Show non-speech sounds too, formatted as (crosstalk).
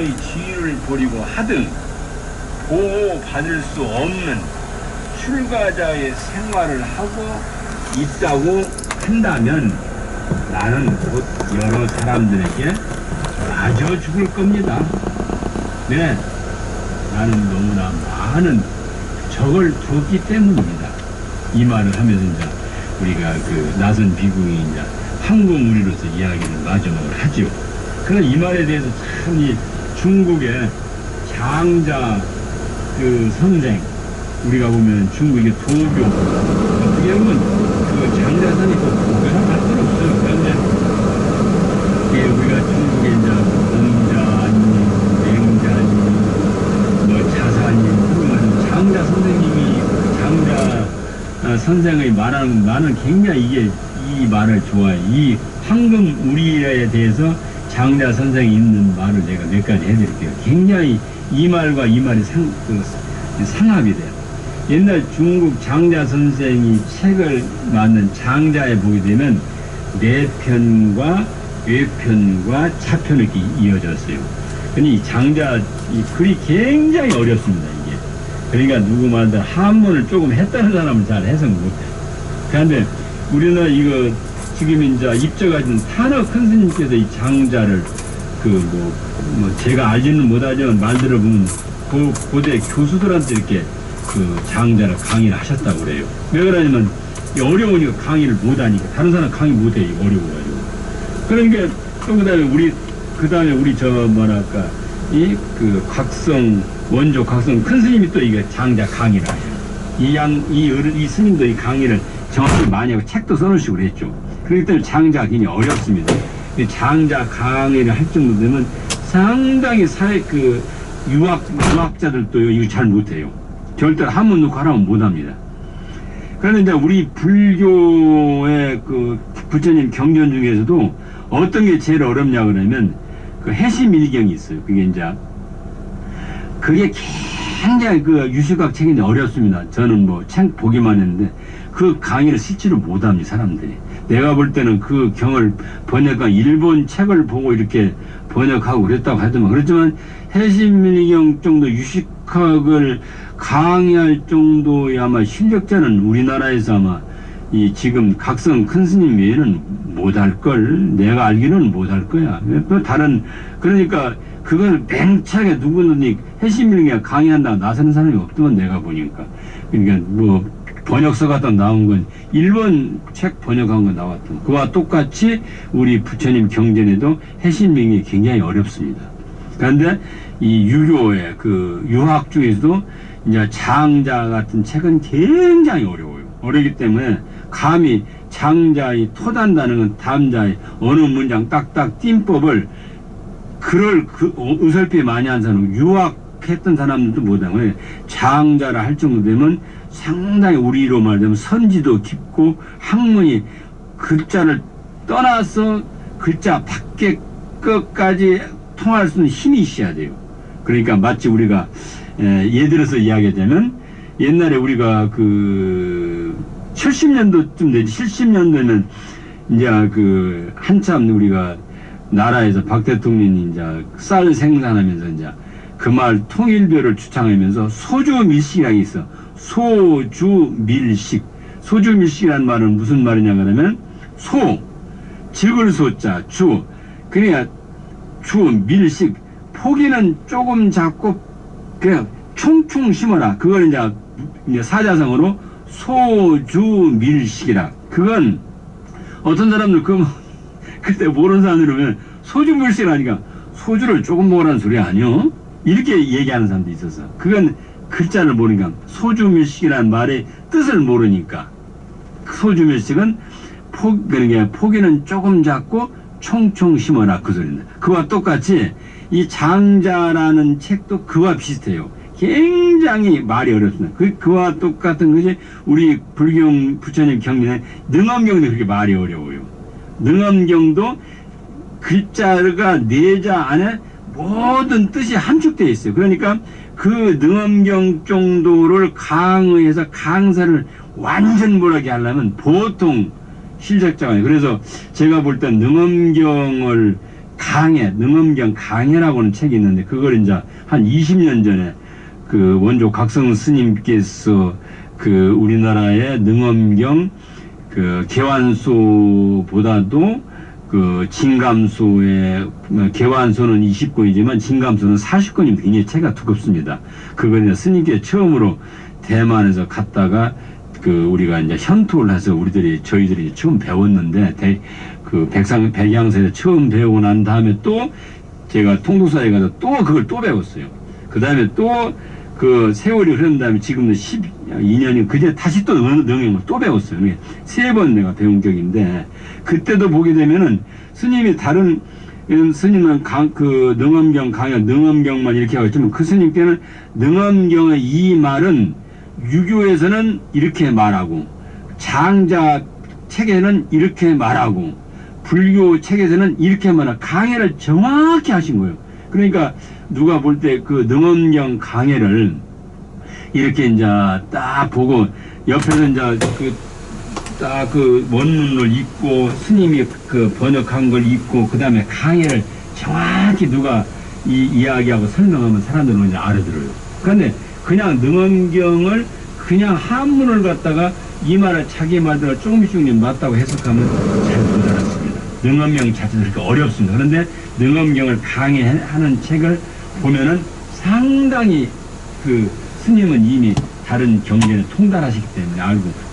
왕의 지위를 버리고 하등 보호받을 수 없는 출가자의 생활을 하고 있다고 한다면 나는 곧 여러 사람들에게 맞아 죽을 겁니다. 네, 나는 너무나 많은 적을 두었기 때문입니다. 이 말을 하면서 이제 우리가 그 나선 비공이 이제 항공우리로서 이야기를 마지막을 하죠. 그러나 이 말에 대해서 참이 중국의 장자 그 선생 우리가 보면 중국의 도교 어떻게 보면 그 장자선이 또 도교랑 할수 없어요. 그런데 이게 우리가 중국의 이제 공자니 맹자니 뭐 자산이 그러면 장자 선생님이 장자 아, 선생의 말하는 나는 굉장히 이게 이 말을 좋아해. 이 황금 우리에 대해서 장자 선생이 있는 말을 제가 몇 가지 해드릴게요. 굉장히 이 말과 이 말이 상, 그, 상합이 돼요. 옛날 중국 장자 선생이 책을 만든 장자에 보게 되면 내편과 외편과 차편이 이렇게 이어졌어요. 근데 이 장자 이 글이 굉장히 어렵습니다. 이게. 그러니까 누구 말대로 한문을 조금 했다는 사람은 잘 해석 못해. 그런데 우리는 이거 지금 이제 입적하신 탄어 큰 스님께서 이 장자를 그뭐 뭐 제가 알지는 못하지만 말 들어보면 고, 고대 교수들한테 이렇게 그 장자를 강의를 하셨다고 그래요. 왜 그러냐면 이 어려우니까 강의를 못하니까 다른 사람 강의 못해 어려워가지고. 그러니까 또 그다음에 우리 그다음에 우리 저 뭐랄까 이 그 각성 원조 각성 큰 스님이 또 이게 장자 강의를 하셔요. 이양이 어른 이 스님도 이 강의를 정확히 많이 하고 책도 써놓으시고 그랬죠. 그렇기 때문에 굉장히 어렵습니다. 이 장자 강의를 할 정도 되면 상당히 사회 그 유학 유학자들도 이거 잘 못해요. 절대로 한문 놓고 하라면 못합니다. 그런데 이제 우리 불교의 그 부처님 경전 중에서도 어떤 게 제일 어렵냐 그러면 그 해시밀경이 있어요. 그게 이제 그게 굉장히 그 유시각 책인데 어렵습니다. 저는 뭐 책 보기만 했는데 그 강의를 실제로 못합니다. 사람들이. 내가 볼 때는 그 경을 번역한 일본 책을 보고 이렇게 번역하고 그랬다고 하더만 그렇지만 해신밀경 정도 유식학을 강의할 정도의 아마 실력자는 우리나라에서 아마 이 지금 각성 큰 스님 외에는 못할 걸 내가 알기로는 못할 거야. 또 다른 그러니까 그걸 맹차게 누구든지 해신밀경 강의한다고 나서는 사람이 없더만 내가 보니까 그러니까 뭐 번역서 갖다 나온 건 일본 책 번역한 거 나왔던 그와 똑같이 우리 부처님 경전에도 해신명이 굉장히 어렵습니다. 그런데 이 유교의 그 유학 중에서도 이제 장자 같은 책은 굉장히 어려워요. 어렵기 때문에 감히 장자의 토단다는 건 담자의 어느 문장 딱딱 띵법을 그럴 그 어, 의설피 많이 한 사람 유학 했던 사람들도 못하고 장자라 할 정도 되면 상당히 우리로 말하면 선지도 깊고 학문이 글자를 떠나서 글자 밖에 끝까지 통할 수 있는 힘이 있어야 돼요. 그러니까 마치 우리가 에, 예를 들어서 이야기하자면 옛날에 우리가 그 70년도쯤 되지 70년도에는 이제 그 한참 우리가 나라에서 박 대통령이 이제 쌀 생산하면서 이제 그 말 통일별을 주창하면서 소주 밀식이라는 게 있어. 소주 밀식. 소주 밀식이라는 말은 무슨 말이냐 그러면 소, 즉을 소자, 주. 그러니까 주 밀식. 포기는 조금 작고 그냥 총총 심어라. 그걸 이제, 이제 사자성어로 소주 밀식이라. 그건 어떤 사람들 그 (laughs) 그때 모르는 사람들이 면 소주 밀식이라니까 소주를 조금 먹으라는 소리 아니요? 이렇게 얘기하는 사람도 있었어. 그건 글자를 모르니까 소주밀식이라는 말의 뜻을 모르니까 소주밀식은 포 그러니까 포기는 조금 작고 총총 심어라 그 소리는 그와 똑같이 이 장자라는 책도 그와 비슷해요. 굉장히 말이 어렵습니다. 그, 그와 똑같은 것이 우리 불경 부처님 경전에 능엄경도 그렇게 말이 어려워요. 능엄경도 글자가 네자 안에 모든 뜻이 함축되어 있어요. 그러니까 그 능엄경 정도를 강의해서 강사를 완전 못하게 하려면 보통 실적자가 그래서 제가 볼 때 능엄경을 강해, 능엄경 강해라고는 책이 있는데 그걸 이제 한 20년 전에 그 원조 각성 스님께서 그 우리나라의 능엄경 그 개완소보다도 그 진감소의 어, 개완소는 20권이지만 진감소는 40권이 굉장히 책가 두껍습니다. 그거는 스님께 처음으로 대만에서 갔다가 그 우리가 이제 현토를 해서 우리들이 저희들이 처음 배웠는데 대, 그 백상 백양사에서 처음 배우고 난 다음에 또 제가 통도사에 가서 또 그걸 또 배웠어요. 그 다음에 또 그 세월이 흐른 다음에 지금은 10 2년이 그제 다시 또 능행을 또 배웠어요. 세 번 내가 배운 격인데 그때도 보게 되면은 스님이 다른 스님은 강, 그 능엄경 강의 능엄경만 이렇게 하고 있지만 그 스님께는 능엄경의 이 말은 유교에서는 이렇게 말하고 장자 책에는 이렇게 말하고 불교 책에서는 이렇게 말하고 강해를 정확히 하신 거예요. 그러니까 누가 볼 때 그 능엄경 강해를 이렇게 이제 딱 보고 옆에서 이제 그딱 그 원문을 읽고 스님이 그 번역한 걸 읽고 그 다음에 강해를 정확히 누가 이 이야기하고 설명하면 사람들은 이제 알아들어요. 그런데 그냥 능엄경을 그냥 한문을 갖다가 이 말을 자기 말대로 조금씩 맞다고 해석하면 잘 못 알아듣습니다. 능엄경 자체도 그렇게 어렵습니다. 그런데 능엄경을 강해하는 책을 보면은 상당히 그 스님은 이미 다른 경전에 통달하시기 때문에 알고